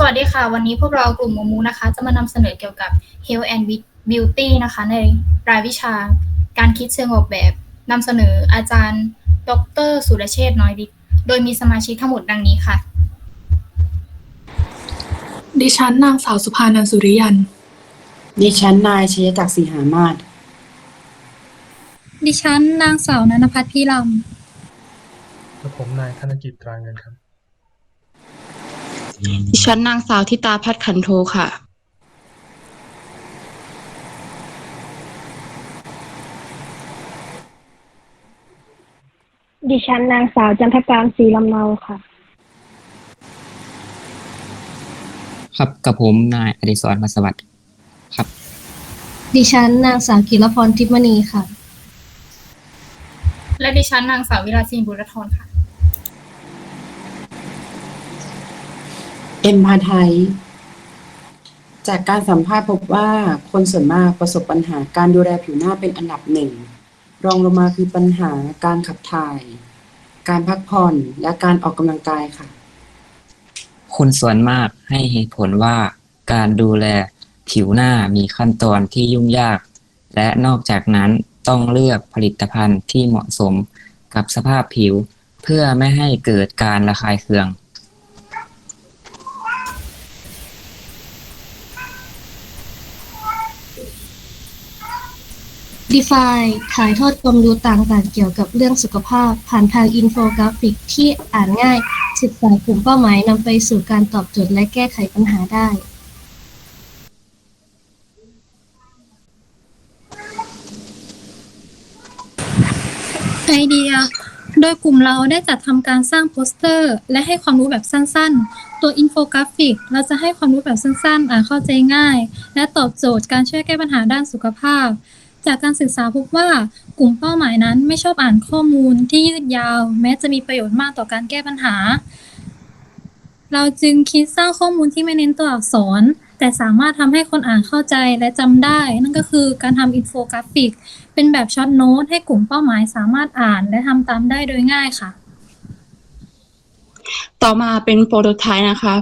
สวัสดีค่ะ วันนี้พวกเรากลุ่มโมมูนะคะ จะมานำเสนอเกี่ยวกับ Health and Beauty นะคะ ในรายวิชาการคิดเชิงออกแบบนำเสนออาจารย์ ดร สุรเชษฐ์น้อยดิษฐ์โดยมีสมาชิกทั้งหมดดังนี้ค่ะ ดิฉันนางสาวสุภานันท์สุริยัน ดิฉันนายชยจักรศรีหามาศดิฉันนางสาวนันพัฒน์พี่ลและผมนายธนกิจตราเงินครับ ดิฉันนางสาวทิตาพัฒน์ขันโทค่ะ ดิฉันนางสาวจันทการศรีลำเนาค่ะ ครับกับผมนายอดิศรมาสวัสดิ์ครับ ดิฉันนางสาวกิรพรทิพมณีค่ะ และดิฉันนางสาววิราศินบุรทรค่ะ เอ็มพาไทย จากการสัมภาษณ์พบว่าคนส่วนมากประสบปัญหาการดูแลผิวหน้าเป็นอันดับหนึ่ง รองลงมาคือปัญหาการขับถ่าย การพักผ่อนและการออกกำลังกายค่ะ คนส่วนมากให้เหตุผลว่าการดูแลผิวหน้ามีขั้นตอนที่ยุ่งยาก และนอกจากนั้นต้องเลือกผลิตภัณฑ์ที่เหมาะสมกับสภาพผิว เพื่อไม่ให้เกิดการระคายเคือง Define ถ่ายทอดความรู้ต่างๆ เกี่ยวกับเรื่องสุขภาพ ผ่านทางอินโฟกราฟิกที่อ่านง่าย ศึกษากลุ่มเป้าหมายนำไปสู่การตอบโจทย์และแก้ไขปัญหาได้ ไอเดีย โดยกลุ่มเราได้จัดทำการสร้างโปสเตอร์ และให้ความรู้แบบสั้นๆ ตัวอินโฟกราฟิก เราจะให้ความรู้แบบสั้นๆ อ่านเข้าใจง่าย และตอบโจทย์การช่วยแก้ปัญหาด้านสุขภาพ จากการศึกษาพบว่ากลุ่มเป้าหมายนั้นไม่ชอบอ่านข้อมูลที่ยืดยาว แม้จะมีประโยชน์มากต่อการแก้ปัญหา เราจึงคิดสร้างข้อมูลที่ไม่เน้นตัวอักษร แต่สามารถทำให้คนอ่านเข้าใจและจำได้ นั่นก็คือการทำอินโฟกราฟิก เป็นแบบช็อตโน้ตให้กลุ่มเป้าหมายสามารถอ่านและทำตามได้โดยง่ายค่ะ ต่อมาเป็นโปรโตไทป์นะคะ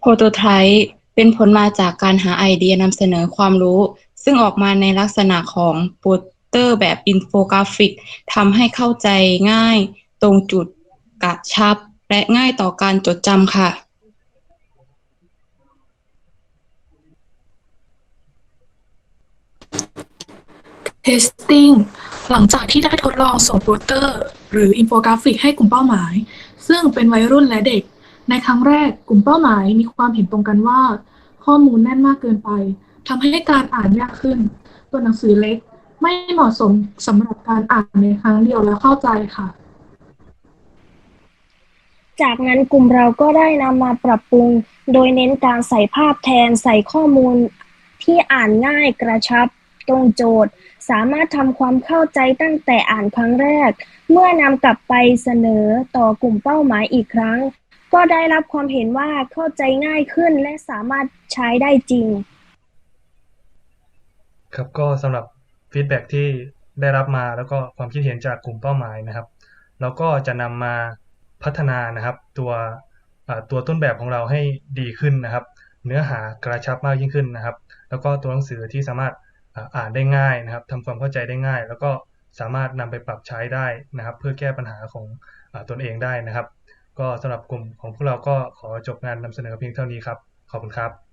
โปรโตไทป์เป็นผลมาจากการหาไอเดียนำเสนอความรู้ ซึ่งออกมาในลักษณะของโปสเตอร์แบบอินโฟกราฟิกทำให้เข้าใจง่ายตรงจุดกระชับ และง่ายต่อการจดจำค่ะ Testing หลังจากที่ได้ทดลองส่งโปสเตอร์ หรืออินโฟกราฟิกให้กลุ่มเป้าหมาย ซึ่งเป็นวัยรุ่นและเด็ก ในครั้งแรกกลุ่มเป้าหมายมีความเห็นตรงกันว่า ข้อมูลแน่นมากเกินไป ทำให้การอ่านยากขึ้น ตัวหนังสือเล็กไม่เหมาะสมสำหรับการอ่านในครั้งเดียวและเข้าใจค่ะ จากนั้นกลุ่มเราก็ได้นำมาปรับปรุง โดยเน้นการใส่ภาพแทนใส่ข้อมูลที่อ่านง่ายกระชับตรงโจทย์ สามารถทำความเข้าใจตั้งแต่อ่านครั้งแรก เมื่อนำกลับไปเสนอต่อกลุ่มเป้าหมายอีกครั้ง ก็ได้รับความเห็นว่าเข้าใจง่ายขึ้นและสามารถใช้ได้จริง ครับก็สำหรับฟีดแบ็กที่ได้รับมาแล้วก็ความคิดเห็นจากกลุ่มเป้าหมายนะครับเราก็จะนำมาพัฒนานะครับ ตัวตัวต้นแบบของเราให้ดีขึ้นนะครับ เนื้อหากระชับมากยิ่งขึ้นนะครับ แล้วก็ตัวหนังสือที่สามารถอ่านได้ง่ายนะครับทำความเข้าใจได้ง่าย แล้วก็สามารถนำไปปรับใช้ได้นะครับ เพื่อแก้ปัญหาของอตนเองได้นะครับ ก็สำหรับกลุ่มของพวกเราก็ขอจบงานนำเสนอเพียงเท่านี้ครับขอบคุณครับ